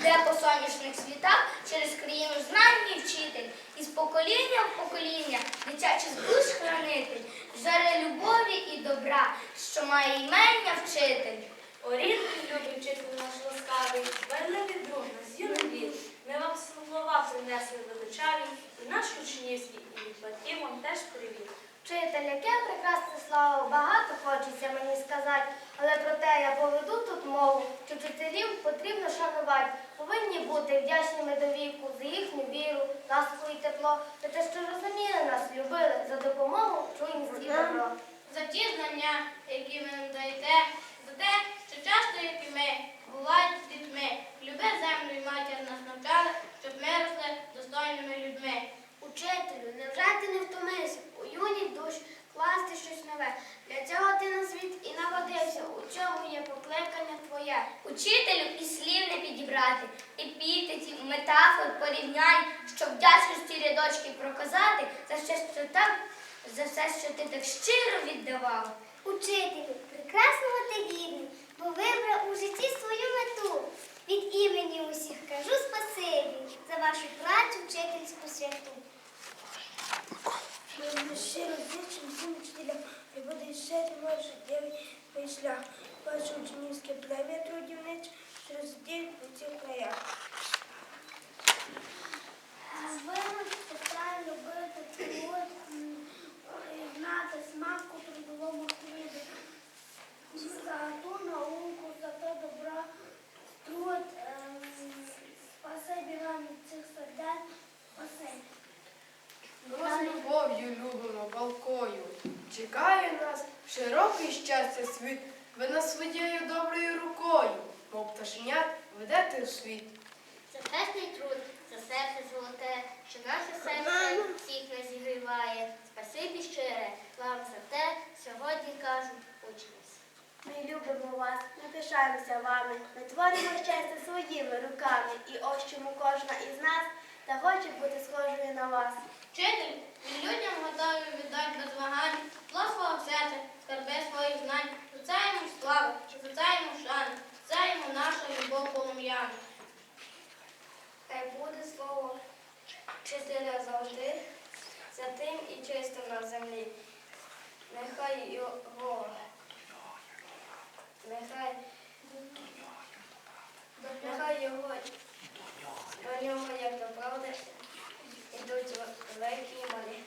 Іде по сонячних світах через країну знань і вчитель. Із покоління в покоління дитячий душ хранитель, жаре любові і добра, що має імення вчитель. О, рідний любий вчитель наш ласкавий, верливий друг нас, юний. Ми вам слова принесли величаві, і наш учнівський, і батьків вам теж привіт. Вчитель, яке прекрасне слово, багато хочеться мені сказати, але проте я поведу тут мову, що вчителів потрібно шанувати, повинні бути вдячними до віку за їхню віру, ласку і тепло, за те, що розуміли нас, любили, за допомогу чуємость і добро. За ті знання, які ви нам даєте, за те, що часто, як і ми, бувають з дітьми, люби землю і матір нас навчали, щоб ми росли достойними людьми. Учителю, невже ти не втомився у юній душ класти щось нове? Для цього ти на світ і народився, у чому є покликання твоє. Учителю і слів не підібрати, епітетів, метафор, порівнянь, щоб вдячності рядочки проказати за все, що так, за все, що ти так щиро віддавав. Учителю, прекрасного ти гідний, бо вибрав у житті свою мету. Від імені усіх кажу спасибі за вашу працю вчительську святу. Ми щиро зичим всім вчителям, і буде ще ваш дівий шлях. Ваше учнівське плем'я трудівнич, що розділить у цих краях. Вивчити, правильно любити, цілувати, знати смаку трудовому хлібі. За ту науку, за те добро, труд, ем, спасибі вам від цих сердець, спасибі. Ми з любов'ю любимо палкою. Чекає нас широкий щастя світ. Ви нас своєю доброю рукою, мов пташенят, ведете у світ. За чесний труд, за серце золоте, що наше серце всіх нас зігріває. Спасибі щире вам за те, сьогодні кажуть учнівсь. Ми любимо вас, ми пишаємося вами, ми творимо щастя своїми руками, і ось чому кожна із нас та хоче бути схожою на вас. Вчитель, ми людям готові віддати без вагань, зло свого серця, своїх знань, за це йому слава, за це шана, за це йому наша любов полум'яна. Хай буде слово вчителя завжди, святим і чистим на землі. Нехай його, нехай, нехай його, до нього, як до правди, ідуть великі і малі.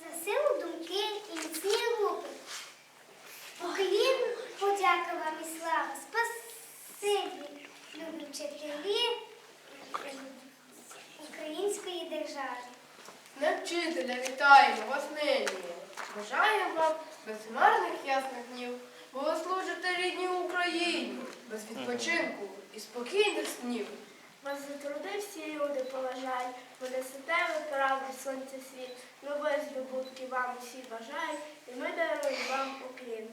За силу думки і міцні руки. Поклін, подяка вам і слава. Спасибі, любі вчителі української держави. Не вчителя, вітаємо вас нині. Бажаємо вам безмарних ясних днів, Богослужити рідній Україні, без відпочинку і спокійних снів. Вас за труди всі люди поважають, бо несете ви правду сонце світ. Ми без здобутки вам усі бажають, і ми даруємо вам уклін.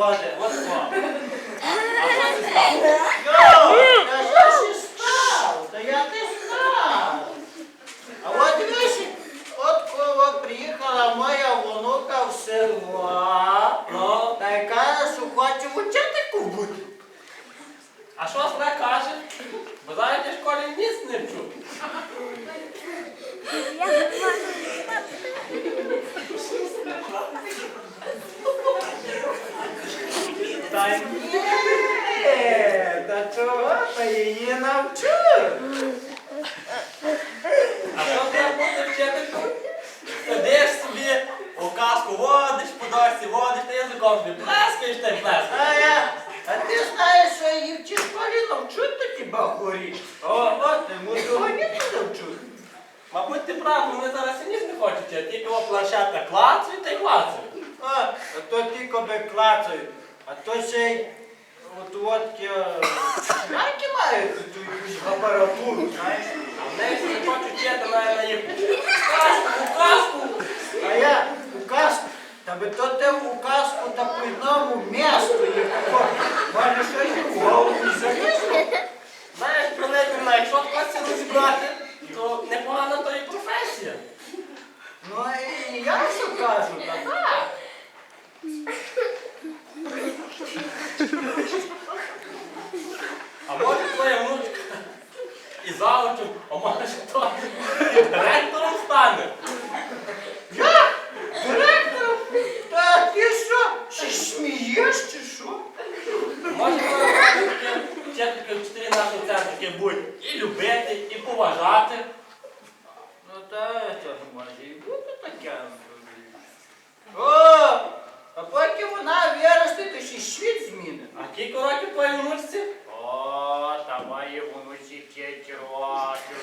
зауваження. Її? А що треба бути вчителькою? Сидиш собі, у казку водиш, по дошці водиш, та язиком собі плескаєш та й плескаєш. А а ти знаєш, що її в школі навчу такі бахурі? О, от, ти мудрого ніхто не вчуть. Мабуть, ти прав, вони зараз і ніж не хочуть, а тільки о планшета клацають та й клацають. А, а то тільки би клацають, а то ще й знаєш? А в неї хочуть вчити на, на їх казку, у казку. А я у казку, та би то ти у казку та по одному місту щось і в голову не залізло. Знаєш, Пилипівна, якщо хочеться розібрати, то непогана то і професія. Ну і я що кажу, та так. А може твоя внучка і завучем, а може хто і директором стане. Я? Директор? Та ти що? Чи смієш чи що? Може твоя таке вчительки вчителі нашого центру таке будуть і любити, і. Ну та це може і бути таке. О, а поки вона виросте, то ще світ зміни. А ті короті внучці? О, та має внуці п'ять років,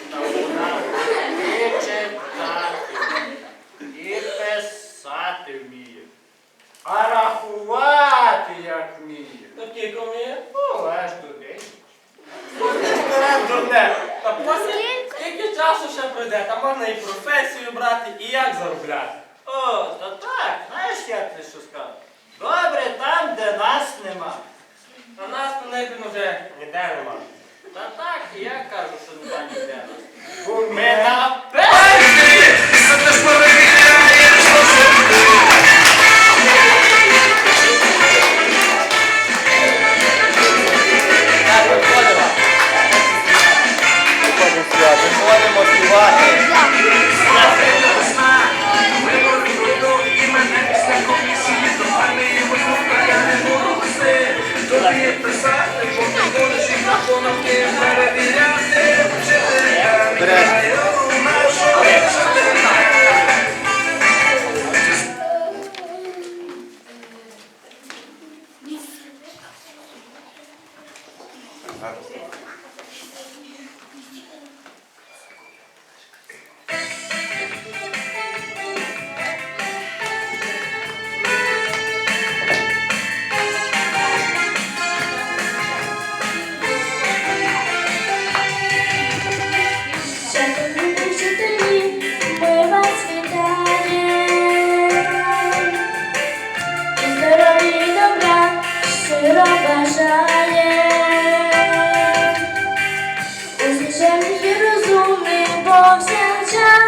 І розумних повсякчас.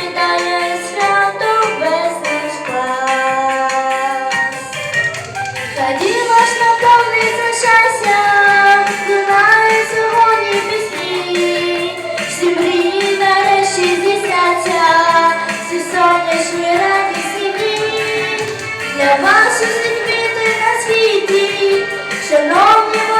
Вітає свято весь наш клас. Тоді ваш наповниться щастя, лунає сьогодні пісні, всі мрії нарешті здійсняться, всі сонячні. Для вас усі квіти на світі, шановні